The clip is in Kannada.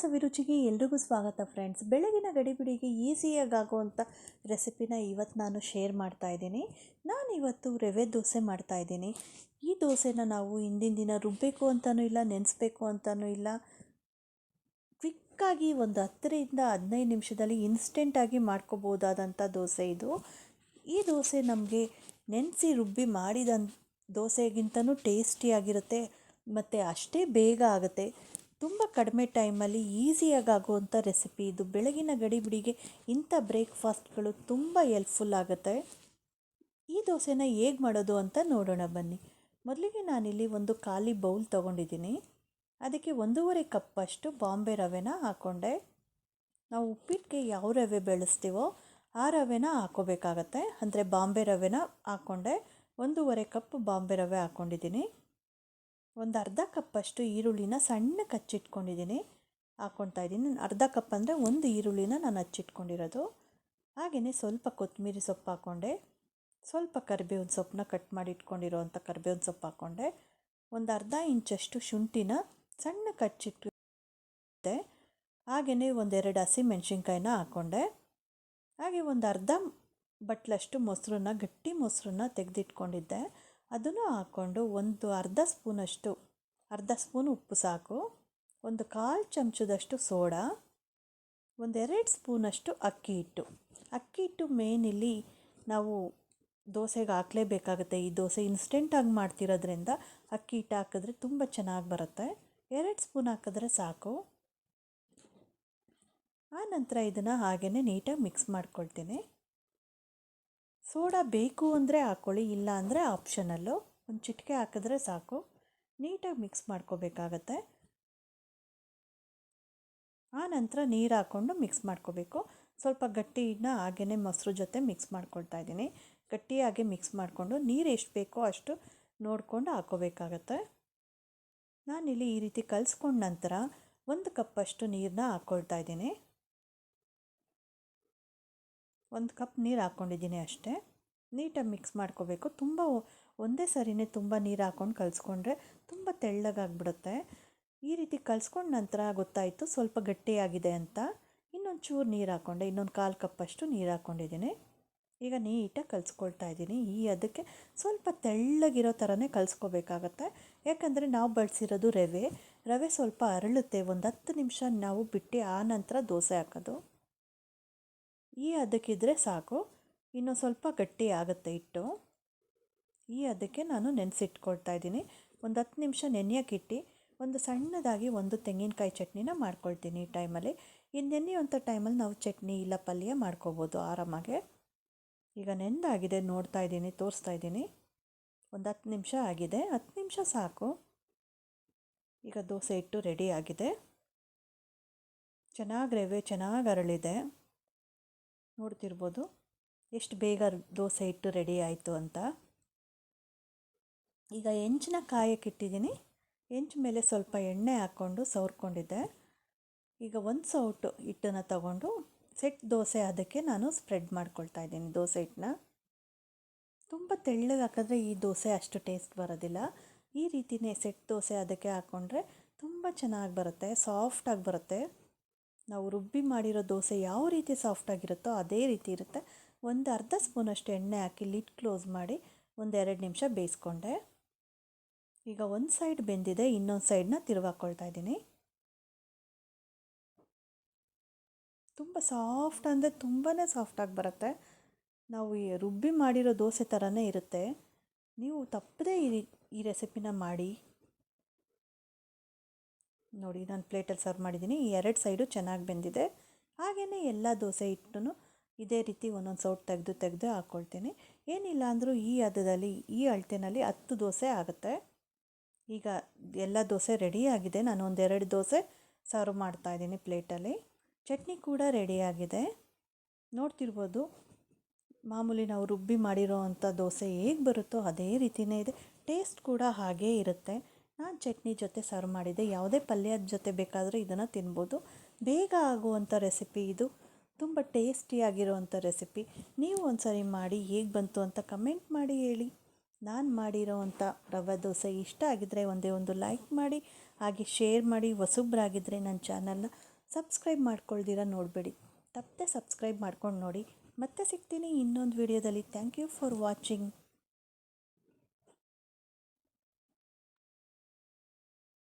ಸವಿರುಚಿಗೆ ಎಲ್ರಿಗೂ ಸ್ವಾಗತ ಫ್ರೆಂಡ್ಸ್ ಬೆಳಗಿನ ಗಡಿಬಿಡಿಗೆ ಈಸಿಯಾಗಿ ಆಗುವಂಥ ರೆಸಿಪಿನ ಇವತ್ತು ನಾನು ಶೇರ್ ಮಾಡ್ತಾ ಇದ್ದೀನಿ. ನಾನು ಇವತ್ತು ರವೆ ದೋಸೆ ಮಾಡ್ತಾ ಇದ್ದೀನಿ. ಈ ದೋಸೆನ ನಾವು ಹಿಂದಿನ ದಿನ ರುಬ್ಬಬೇಕು ಅಂತಲೂ ಇಲ್ಲ, ನೆನೆಸ್ಬೇಕು ಅಂತಲೂ ಇಲ್ಲ. ಕ್ವಿಕ್ಕಾಗಿ ಒಂದು ಹತ್ತರಿಂದ ಹದಿನೈದು ನಿಮಿಷದಲ್ಲಿ ಇನ್ಸ್ಟೆಂಟಾಗಿ ಮಾಡ್ಕೋಬೋದಾದಂಥ ದೋಸೆ ಇದು. ಈ ದೋಸೆ ನಮಗೆ ನೆನೆಸಿ ರುಬ್ಬಿ ಮಾಡಿದ ದೋಸೆಗಿಂತನೂ ಟೇಸ್ಟಿಯಾಗಿರುತ್ತೆ ಮತ್ತು ಅಷ್ಟೇ ಬೇಗ ಆಗುತ್ತೆ. ತುಂಬ ಕಡಿಮೆ ಟೈಮಲ್ಲಿ ಈಸಿಯಾಗಿ ಆಗುವಂಥ ರೆಸಿಪಿ ಇದು. ಬೆಳಗಿನ ಗಡಿಬಿಡಿಗೆ ಇಂಥ ಬ್ರೇಕ್ಫಾಸ್ಟ್ಗಳು ತುಂಬ ಹೆಲ್ಪ್ಫುಲ್ ಆಗುತ್ತೆ. ಈ ದೋಸೆನ ಹೇಗೆ ಮಾಡೋದು ಅಂತ ನೋಡೋಣ ಬನ್ನಿ. ಮೊದಲಿಗೆ ನಾನಿಲ್ಲಿ ಒಂದು ಖಾಲಿ ಬೌಲ್ ತೊಗೊಂಡಿದ್ದೀನಿ. ಅದಕ್ಕೆ ಒಂದೂವರೆ ಕಪ್ಪಷ್ಟು ಬಾಂಬೆ ರವೆನ ಹಾಕ್ಕೊಂಡೆ ನಾವು ಉಪ್ಪಿಟ್ಟಿಗೆ ಯಾವ ರವೆ ಬೆಳೆಸ್ತೀವೋ ಆ ರವೆನ ಹಾಕೋಬೇಕಾಗತ್ತೆ. ಅಂದರೆ ಬಾಂಬೆ ರವೆನ ಹಾಕ್ಕೊಂಡೆ ಒಂದೂವರೆ ಕಪ್ ಬಾಂಬೆ ರವೆ ಹಾಕ್ಕೊಂಡಿದ್ದೀನಿ ಒಂದು ಅರ್ಧ ಕಪ್ಪಷ್ಟು ಈರುಳ್ಳಿನ ಸಣ್ಣ ಕಚ್ಚಿಟ್ಕೊಂಡಿದ್ದೀನಿ ಹಾಕ್ಕೊಳ್ತಾ ಇದ್ದೀನಿ. ಅರ್ಧ ಕಪ್ ಅಂದರೆ ಒಂದು ಈರುಳ್ಳಿನ ನಾನು ಹಚ್ಚಿಟ್ಕೊಂಡಿರೋದು. ಹಾಗೆಯೇ ಸ್ವಲ್ಪ ಕೊತ್ತಂಬರಿ ಸೊಪ್ಪು ಹಾಕ್ಕೊಂಡೆ ಸ್ವಲ್ಪ ಕರಿಬೇವಿನ ಸೊಪ್ಪನ್ನ ಕಟ್ ಮಾಡಿ ಇಟ್ಕೊಂಡಿರೋವಂಥ ಕರಿಬೇವಿನ ಸೊಪ್ಪು ಹಾಕ್ಕೊಂಡೆ ಒಂದು ಅರ್ಧ ಇಂಚಷ್ಟು ಶುಂಠಿನ ಸಣ್ಣ ಕಚ್ಚಿಟ್ಟಿದ್ದೆ ಹಾಗೆಯೇ ಒಂದೆರಡು ಹಸಿ ಮೆಣಸಿನ್ಕಾಯಿನ ಹಾಕ್ಕೊಂಡೆ ಹಾಗೆ ಒಂದು ಅರ್ಧ ಬಟ್ಲಷ್ಟು ಮೊಸರನ್ನ, ಗಟ್ಟಿ ಮೊಸರನ್ನ ತೆಗೆದಿಟ್ಕೊಂಡಿದ್ದೆ. ಅದನ್ನು ಹಾಕ್ಕೊಂಡು ಒಂದು ಅರ್ಧ ಸ್ಪೂನಷ್ಟು, ಅರ್ಧ ಸ್ಪೂನ್ ಉಪ್ಪು ಸಾಕು, ಒಂದು ಕಾಲು ಚಮಚದಷ್ಟು ಸೋಡಾ ಒಂದೆರಡು ಸ್ಪೂನಷ್ಟು ಅಕ್ಕಿ ಹಿಟ್ಟು. ಅಕ್ಕಿ ಹಿಟ್ಟು ಮೇನ್ ಇಲ್ಲಿ ನಾವು ದೋಸೆಗೆ ಹಾಕಲೇಬೇಕಾಗುತ್ತೆ. ಈ ದೋಸೆ ಇನ್ಸ್ಟೆಂಟಾಗಿ ಮಾಡ್ತಿರೋದ್ರಿಂದ ಅಕ್ಕಿ ಹಿಟ್ಟು ಹಾಕಿದ್ರೆ ತುಂಬ ಚೆನ್ನಾಗಿ ಬರುತ್ತೆ. ಎರಡು ಸ್ಪೂನ್ ಹಾಕಿದ್ರೆ ಸಾಕು. ಆ ನಂತರ ಇದನ್ನು ಹಾಗೆಯೇ ನೀಟಾಗಿ ಮಿಕ್ಸ್ ಮಾಡ್ಕೊಳ್ತೀನಿ. ಸೋಡಾ ಬೇಕು ಅಂದರೆ ಹಾಕ್ಕೊಳ್ಳಿ ಇಲ್ಲ ಅಂದರೆ ಆಪ್ಷನಲ್ಲು ಒಂದು ಚಿಟಿಕೆ ಹಾಕಿದ್ರೆ ಸಾಕು. ನೀಟಾಗಿ ಮಿಕ್ಸ್ ಮಾಡ್ಕೋಬೇಕಾಗತ್ತೆ. ಆ ನಂತರ ನೀರು ಹಾಕ್ಕೊಂಡು ಮಿಕ್ಸ್ ಮಾಡ್ಕೋಬೇಕು. ಸ್ವಲ್ಪ ಗಟ್ಟಿನ ಹಾಗೆಯೇ ಮೊಸರು ಜೊತೆ ಮಿಕ್ಸ್ ಮಾಡ್ಕೊಳ್ತಾ ಇದ್ದೀನಿ. ಗಟ್ಟಿಯಾಗಿ ಮಿಕ್ಸ್ ಮಾಡಿಕೊಂಡು ನೀರು ಎಷ್ಟು ಬೇಕೋ ಅಷ್ಟು ನೋಡಿಕೊಂಡು ಹಾಕೋಬೇಕಾಗತ್ತೆ. ನಾನಿಲ್ಲಿ ಈ ರೀತಿ ಕಲಿಸ್ಕೊಂಡ ನಂತರ ಒಂದು ಕಪ್ಪಷ್ಟು ನೀರನ್ನ ಹಾಕ್ಕೊಳ್ತಾ ಇದ್ದೀನಿ. ಒಂದು ಕಪ್ ನೀರು ಹಾಕ್ಕೊಂಡಿದ್ದೀನಿ ಅಷ್ಟೇ. ನೀಟಾಗಿ ಮಿಕ್ಸ್ ಮಾಡ್ಕೋಬೇಕು. ತುಂಬ ಒಂದೇ ಸರಿನೇ ತುಂಬ ನೀರು ಹಾಕ್ಕೊಂಡು ಕಲಿಸ್ಕೊಂಡ್ರೆ ತುಂಬ ತೆಳ್ಳಗಾಗ್ಬಿಡುತ್ತೆ. ಈ ರೀತಿ ಕಲಿಸ್ಕೊಂಡ ನಂತರ ಗೊತ್ತಾಯಿತು ಸ್ವಲ್ಪ ಗಟ್ಟಿಯಾಗಿದೆ ಅಂತ. ಇನ್ನೊಂದು ಚೂರು ನೀರು ಹಾಕ್ಕೊಂಡೆ ಇನ್ನೊಂದು ಕಾಲು ಕಪ್ಪಷ್ಟು ನೀರು ಹಾಕ್ಕೊಂಡಿದ್ದೀನಿ ಈಗ ನೀಟಾಗಿ ಕಲಿಸ್ಕೊಳ್ತಾ ಇದ್ದೀನಿ. ಈ ಅದಕ್ಕೆ ಸ್ವಲ್ಪ ತೆಳ್ಳಗಿರೋ ಥರನೇ ಕಲಿಸ್ಕೋಬೇಕಾಗತ್ತೆ. ಯಾಕಂದರೆ ನಾವು ಬಳಸಿರೋದು ರವೆ. ರವೆ ಸ್ವಲ್ಪ ಅರಳುತ್ತೆ. ಒಂದು ಹತ್ತು ನಿಮಿಷ ನಾವು ಬಿಟ್ಟು ಆ ನಂತರ ದೋಸೆ ಹಾಕೋದು. ಈ ಅದಕ್ಕಿದ್ರೆ ಸಾಕು. ಇನ್ನು ಸ್ವಲ್ಪ ಗಟ್ಟಿ ಆಗುತ್ತೆ ಹಿಟ್ಟು. ಈ ಅದಕ್ಕೆ ನಾನು ನೆನೆಸಿಟ್ಕೊಳ್ತಾ ಇದ್ದೀನಿ. ಒಂದು ಹತ್ತು ನಿಮಿಷ ನೆನೆಯೋಕ್ಕಿಟ್ಟು ಒಂದು ಸಣ್ಣದಾಗಿ ಒಂದು ತೆಂಗಿನಕಾಯಿ ಚಟ್ನಿನ ಮಾಡ್ಕೊಳ್ತೀನಿ ಈ ಟೈಮಲ್ಲಿ. ಈ ನೆನೆಯುವಂಥ ಟೈಮಲ್ಲಿ ನಾವು ಚಟ್ನಿ ಇಲ್ಲ ಪಲ್ಯ ಮಾಡ್ಕೋಬೋದು ಆರಾಮಾಗೆ. ಈಗ ನೆಂದಾಗಿದೆ ನೋಡ್ತಾ ಇದ್ದೀನಿ, ತೋರಿಸ್ತಾ ಇದ್ದೀನಿ. ಒಂದು ಹತ್ತು ನಿಮಿಷ ಆಗಿದೆ. ಹತ್ತು ನಿಮಿಷ ಸಾಕು. ಈಗ ದೋಸೆ ಹಿಟ್ಟು ರೆಡಿ ಆಗಿದೆ. ಚೆನ್ನಾಗಿ ರವೆ ಚೆನ್ನಾಗಿ ಅರಳಿದೆ. ನೋಡ್ತಿರ್ಬೋದು. ಎಷ್ಟು ಬೇಗ ದೋಸೆ ಹಿಟ್ಟು ರೆಡಿ ಆಯಿತು ಅಂತ. ಈಗ ಹೆಂಚನ್ನ ಕಾಯಕ್ಕಿಟ್ಟಿದ್ದೀನಿ ಹೆಂಚು ಮೇಲೆ ಸ್ವಲ್ಪ ಎಣ್ಣೆ ಹಾಕ್ಕೊಂಡು ಸವರ್ಕೊಂಡಿದ್ದೆ. ಈಗ ಒಂದು ಸೌಟು ಹಿಟ್ಟನ್ನು ತಗೊಂಡು ಸೆಟ್ ದೋಸೆ ಅದಕ್ಕೆ ನಾನು ಸ್ಪ್ರೆಡ್ ಮಾಡ್ಕೊಳ್ತಾ ಇದ್ದೀನಿ ದೋಸೆ ಹಿಟ್ಟನ್ನ. ತುಂಬ ತೆಳ್ಳಗೆ ಹಾಕಿದ್ರೆ ಈ ದೋಸೆ ಅಷ್ಟು ಟೇಸ್ಟ್ ಬರೋದಿಲ್ಲ. ಈ ರೀತಿಯೇ ಸೆಟ್ ದೋಸೆ ಅದಕ್ಕೆ ಹಾಕ್ಕೊಂಡ್ರೆ ತುಂಬ ಚೆನ್ನಾಗಿ ಬರುತ್ತೆ, ಸಾಫ್ಟಾಗಿ ಬರುತ್ತೆ. ನಾವು ರುಬ್ಬಿ ಮಾಡಿರೋ ದೋಸೆ ಯಾವ ರೀತಿ ಸಾಫ್ಟಾಗಿರುತ್ತೋ ಅದೇ ರೀತಿ ಇರುತ್ತೆ. ಒಂದು ಅರ್ಧ ಸ್ಪೂನಷ್ಟು ಎಣ್ಣೆ ಹಾಕಿ ಲಿಡ್ ಕ್ಲೋಸ್ ಮಾಡಿ ಒಂದೆರಡು ನಿಮಿಷ ಬೇಯಿಸ್ಕೊಂಡೆ. ಈಗ ಒಂದು ಸೈಡ್ ಬೆಂದಿದೆ, ಇನ್ನೊಂದು ಸೈಡನ್ನ ತಿರುವಾಕೊಳ್ತಾ ಇದ್ದೀನಿ. ತುಂಬ ಸಾಫ್ಟ್ ಅಂದರೆ ತುಂಬಾ ಸಾಫ್ಟಾಗಿ ಬರುತ್ತೆ. ನಾವು ಈ ರುಬ್ಬಿ ಮಾಡಿರೋ ದೋಸೆ ಥರನೇ ಇರುತ್ತೆ. ನೀವು ತಪ್ಪದೇ ಈ ಈ ರೆಸಿಪಿನ ಮಾಡಿ. ನೋಡಿ, ನಾನು ಪ್ಲೇಟಲ್ಲಿ ಸರ್ವ್ ಮಾಡಿದ್ದೀನಿ. ಈ ಎರಡು ಸೈಡು ಚೆನ್ನಾಗಿ ಬೆಂದಿದೆ. ಹಾಗೆಯೇ ಎಲ್ಲ ದೋಸೆ ಹಿಟ್ಟು ಇದೇ ರೀತಿ ಒಂದೊಂದು ಸೌಟ್ ತೆಗೆದು ತೆಗೆದು ಹಾಕ್ಕೊಳ್ತೀನಿ ಏನಿಲ್ಲ ಅಂದರೂ ಈ ಹದದಲ್ಲಿ, ಈ ಅಳತೆನಲ್ಲಿ ಹತ್ತು ದೋಸೆ ಆಗುತ್ತೆ. ಈಗ ಎಲ್ಲ ದೋಸೆ ರೆಡಿಯಾಗಿದೆ ನಾನು ಒಂದೆರಡು ದೋಸೆ ಸರ್ವ್ ಮಾಡ್ತಾಯಿದ್ದೀನಿ ಪ್ಲೇಟಲ್ಲಿ. ಚಟ್ನಿ ಕೂಡ ರೆಡಿಯಾಗಿದೆ ನೋಡ್ತಿರ್ಬೋದು, ಮಾಮೂಲಿ ನಾವು ರುಬ್ಬಿ ಮಾಡಿರೋ ಅಂಥ ದೋಸೆ ಹೇಗೆ ಬರುತ್ತೋ ಅದೇ ರೀತಿಯೇ ಇದೆ. ಟೇಸ್ಟ್ ಕೂಡ ಹಾಗೇ ಇರುತ್ತೆ. ನಾನು ಚಟ್ನಿ ಜೊತೆ ಸರ್ವ್ ಮಾಡಿದೆ ಯಾವುದೇ ಪಲ್ಯದ ಜೊತೆ ಬೇಕಾದರೂ ಇದನ್ನು ತಿನ್ಬೋದು. ಬೇಗ ಆಗುವಂಥ ರೆಸಿಪಿ ಇದು. ತುಂಬ ಟೇಸ್ಟಿಯಾಗಿರುವಂಥ ರೆಸಿಪಿ. ನೀವು ಒಂದು ಸರಿ ಮಾಡಿ ಹೇಗೆ ಬಂತು ಅಂತ ಕಮೆಂಟ್ ಮಾಡಿ ಹೇಳಿ. ನಾನು ಮಾಡಿರೋವಂಥ ರವೆ ದೋಸೆ ಇಷ್ಟ ಆಗಿದ್ದರೆ ಒಂದೇ ಒಂದು ಲೈಕ್ ಮಾಡಿ. ಹಾಗೆ ಶೇರ್ ಮಾಡಿ. ಹೊಸಬ್ರಾಗಿದ್ದರೆ ನನ್ನ ಚಾನಲ್ನ ಸಬ್ಸ್ಕ್ರೈಬ್ ಮಾಡ್ಕೊಳ್ದಿರ ನೋಡಬೇಡಿ. ತಪ್ಪದೆ ಸಬ್ಸ್ಕ್ರೈಬ್ ಮಾಡ್ಕೊಂಡು ನೋಡಿ. ಮತ್ತೆ ಸಿಗ್ತೀನಿ ಇನ್ನೊಂದು ವಿಡಿಯೋದಲ್ಲಿ. Thank you for watching.